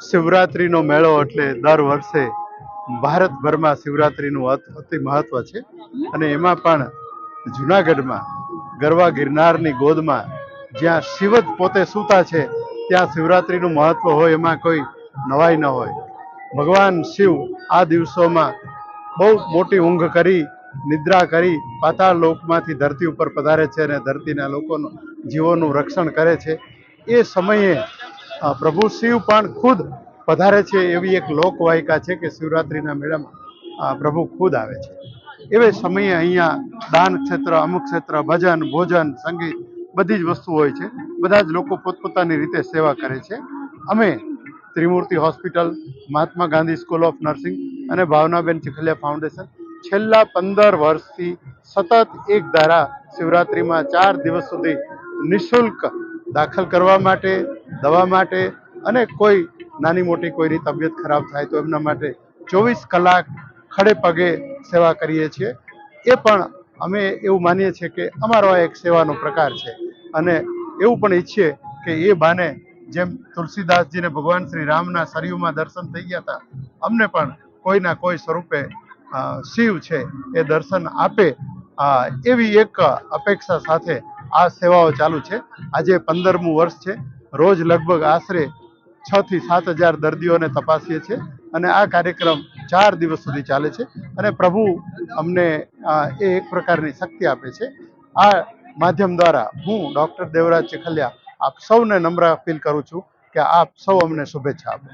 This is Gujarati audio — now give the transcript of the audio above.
શિવરાત્રિનો મેળો એટલે દર વર્ષે ભારતભરમાં શિવરાત્રિનું અત- મહત્વ છે. અને એમાં પણ જુનાગઢમાં, ગરવા ગિરનારની ગોદમાં જ્યાં શિવ જ પોતે સૂતા છે, ત્યાં શિવરાત્રિનું મહત્વ હોય એમાં કોઈ નવાઈ ન હોય. ભગવાન શિવ આ દિવસોમાં બહુ મોટી ઊંઘ કરી, નિદ્રા કરી, પાતાળ લોકમાંથી ધરતી ઉપર પધારે છે અને ધરતીના લોકોનું જીવોનું રક્ષણ કરે છે. એ સમયે પ્રભુ શિવ પણ ખુદ પધારે છે એવી એક લોકવાયકા છે કે શિવરાત્રિના મેળામાં પ્રભુ ખુદ આવે છે. એવે સમયે અહીંયા દાન ક્ષેત્ર, અમુક ક્ષેત્ર, ભજન, ભોજન, સંગીત બધી જ વસ્તુ હોય છે. બધા જ લોકો પોતપોતાની રીતે સેવા કરે છે. અમે Trimurti hospital, Mahatma Gandhi school of nursing અને ભાવનાબેન ચીખલિયા ફાઉન્ડેશન છેલ્લા પંદર વર્ષથી સતત એક ધારા શિવરાત્રિમાં ચાર દિવસ સુધી નિઃશુલ્ક દાખલ કરવા માટે દવા માટે અને કોઈ નાની મોટી કોઈની તબિયત ખરાબ થાય તો એમના માટે ચોવીસ કલાક ખડે પગે સેવા કરીએ છીએ. એ પણ અમે એવું માનીએ છીએ કે અમારો આ એક સેવાનો પ્રકાર છે. અને એવું પણ ઈચ્છીએ કે એ બાને જેમ તુલસીદાસજીને ભગવાન શ્રી રામના સરયુમાં દર્શન થઈ ગયા હતા, અમને પણ કોઈના કોઈ સ્વરૂપે શિવ છે એ દર્શન આપે. એવી એક અપેક્ષા સાથે આ સેવાઓ ચાલુ છે. આજે પંદરમું વર્ષ છે. રોજ લગભગ આશરે છ થી સાત હજાર દર્દીઓને તપાસીએ છીએ અને આ કાર્યક્રમ ચાર દિવસ સુધી ચાલે છે અને પ્રભુ અમને એ એક પ્રકારની શક્તિ આપે છે. આ માધ્યમ દ્વારા હું ડૉક્ટર દેવરાજ ચીખલિયા આપ સૌને નમ્ર અપીલ કરું છું કે આપ સૌ અમને શુભેચ્છા આપો.